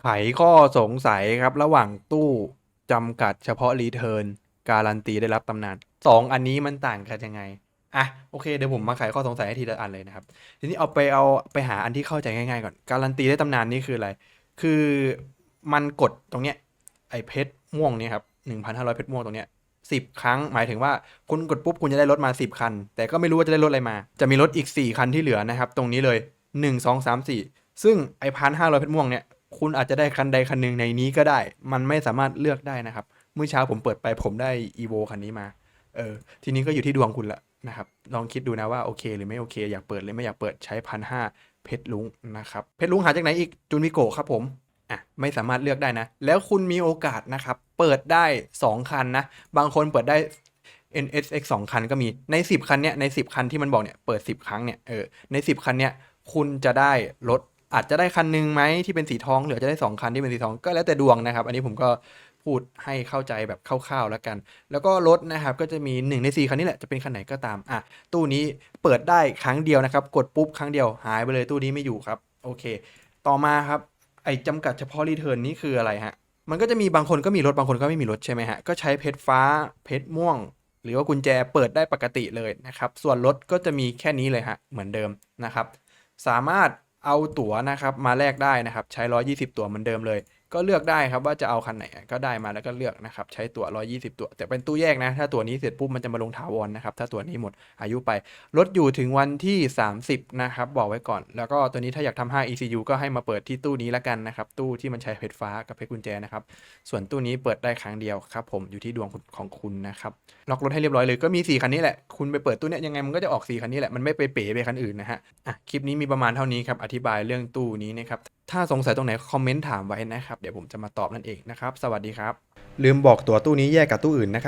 ไขข้อสงสัยครับ ระหว่างตู้จำกัดเฉพาะรีเทิร์นการันตีได้รับตำนานสองอันนี้มันต่างกันยังไงอะโอเคเดี๋ยวผมมาไขข้อสงสัยให้ทีละอันเลยนะครับ ทีนี้เอาไปเอาไปหาอันที่เข้าใจง่ายๆก่อน การันตีได้ตำนานนี่คืออะไร คือมันกดตรงเนี้ยไอเพชรม่วงเนี่ยครับหนึ่งพันห้าร้อยเพชรม่วงตรงเนี้ยสิบครั้ง หมายถึงว่าคุณกดปุ๊บคุณจะได้รถมาสิบคัน แต่ก็ไม่รู้ว่าจะได้รถอะไรมา จะมีรถอีกสี่คันที่เหลือนะครับ ตรงนี้เลยหนึ่งสองสามสี่ซึ่งไอพันห้าร้อยเพชรม่วงเนี่ย คุณอาจจะได้คันใดคันหนึ่งในนี้ก็ได้ มันไม่สามารถเลือกได้นะครับ เมื่อเช้าผมเปิดไปผมได้ evo คันนี้มา เออ ทีนี้ก็อยู่ที่ดวงคุณละนะครับ ลองคิดดูนะว่าโอเค หรือไม่โอเค อยากเปิดหรือไม่อยากเปิดใช้พันห้าเพชรลุงนะครับ เพชรลุงหาจากไหนอีกจูนวิโกครับผมอะไม่สามารถเลือกได้นะ แล้วคุณมีโอกาสนะครับ เปิดได้ 2 คันนะ บางคนเปิดได้ NSX 2 คันก็มีใน 10 คันเนี้ยใน 10 คันที่มันบอกเนี่ยเปิด 10 ครั้งเนี่ยเออใน 10 คันเนี้ยคุณจะได้รถ อาจจะได้คันหนึ่งไหมที่เป็นสีทองหรือจะได้ 2 คันที่เป็นสีทองก็แล้วแต่ดวงนะครับ อันนี้ผมก็พูดให้เข้าใจแบบคร่าวๆแล้วกัน แล้วก็รถนะครับก็จะมี 1 ใน 4 คันนี้แหละ จะเป็นคันไหนก็ตามอะตู้นี้เปิดได้ครั้งเดียวนะครับ กดปุ๊บครั้งเดียวหายไปเลยตู้นี้ไม่อยู่ครับ โอเค ต่อมาครับไอ้จำกัดเฉพาะรีเทิร์นนี่คืออะไรฮะมันก็จะมีบางคนก็มีรถบางคนก็ไม่มีรถใช่ไหมฮะก็ใช้เพชรฟ้าเพชรม่วง หรือว่ากุญแจเปิดได้ปกติเลยนะครับส่วนรถก็จะมีแค่นี้เลยฮะเหมือนเดิมนะครับ สามารถ เอาตั๋วนะครับมาแลกได้นะครับ ใช้ 120 ตั๋วเหมือนเดิมเลยก็เลือกได้ครับว่าจะเอาคันไหนก็ได้มาแล้วก็เลือกนะครับใช้ตัว 120 ตัว แต่เป็นตู้แยกนะ ถ้าตัวนี้เสร็จปุ๊บมันจะมาลงถาวรนะครับถ้าตัวนี้หมดอายุไปรถอยู่ถึงวันที่ 30 นะครับบอกไว้ก่อน แล้วก็ตัวนี้ถ้าอยากทำ5 ECU ก็ให้มาเปิดที่ตู้นี้ละกันนะครับตู้ที่มันใช้เพชรฟ้ากับเพชรกุญแจนะครับส่วนตู้นี้เปิดได้ครั้งเดียวครับผมอยู่ที่ดวงของคุณนะครับล็อกรถให้เรียบร้อยเลยก็มี4คันนี้แหละคุณไปเปิดตู้เนี้ยยังไงมันก็จะออก4คันนี้แหละมันไม่ไปเป๋ไปคันอื่นนะฮะอะคลิปนี้มีประมาณเท่านี้ครับอธิบายเรื่องตู้นี้นะครับ ถ้าสงสัยตรงไหนคอมเมนต์ถามไว้นะครับ เดี๋ยวผมจะมาตอบนั่นเองนะครับ สวัสดีครับ ลืมบอกตัวตู้นี้แยกกับตู้อื่นนะครับ